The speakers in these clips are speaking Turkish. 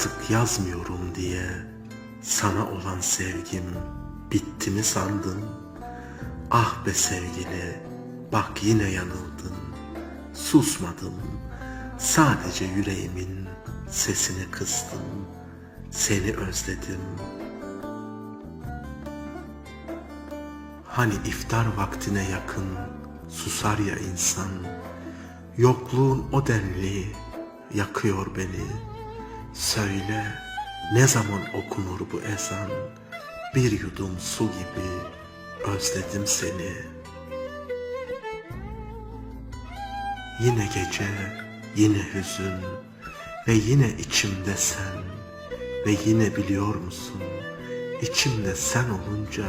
Artık yazmıyorum diye sana olan sevgim bitti mi sandın? Ah be sevgili, bak yine yanıldın. Susmadım, sadece yüreğimin sesini kıstım. Seni özledim. Hani iftar vaktine yakın susar ya insan. Yokluğun o denli yakıyor beni. Söyle ne zaman okunur bu ezan? Bir yudum su gibi özledim seni. Yine gece, yine hüzün ve yine içimde sen ve yine biliyor musun? İçimde sen olunca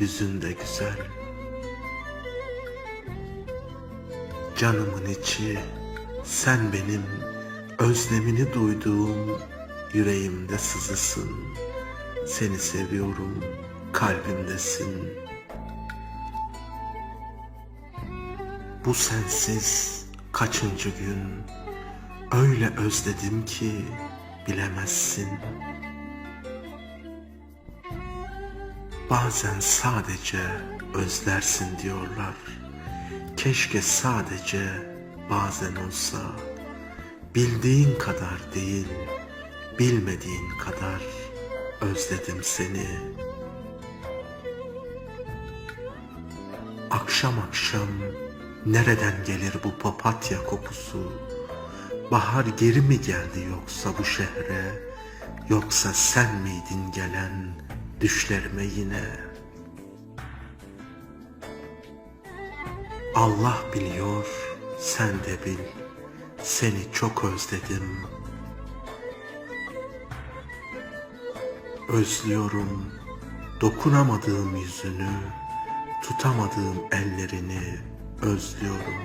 hüzün de güzel. Canımın içi sen benim özlemini duyduğum yüreğimde sızısın. Seni seviyorum, kalbimdesin. Bu sensiz kaçıncı gün öyle özledim ki bilemezsin. Bazen sadece özlersin diyorlar. Keşke sadece bazen olsa. Bildiğin kadar değil, bilmediğin kadar özledim seni. Akşam akşam nereden gelir bu papatya kokusu? Bahar geri mi geldi yoksa bu şehre? Yoksa sen miydin gelen düşlerime yine? Allah biliyor, sen de bil. Seni çok özledim. Özlüyorum dokunamadığım yüzünü, tutamadığım ellerini özlüyorum.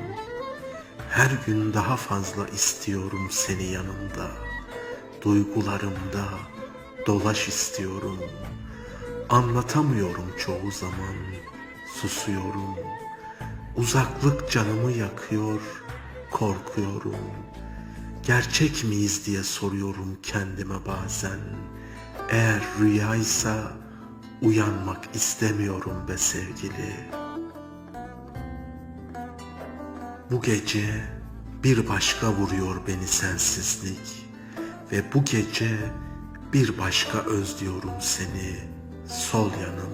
Her gün daha fazla istiyorum seni yanımda. Duygularımda dolaş istiyorum. Anlatamıyorum çoğu zaman, susuyorum. Uzaklık canımı yakıyor, korkuyorum. Gerçek miyiz diye soruyorum kendime bazen. Eğer rüyaysa uyanmak istemiyorum be sevgili. Bu gece bir başka vuruyor beni sensizlik ve bu gece bir başka özlüyorum seni sol yanım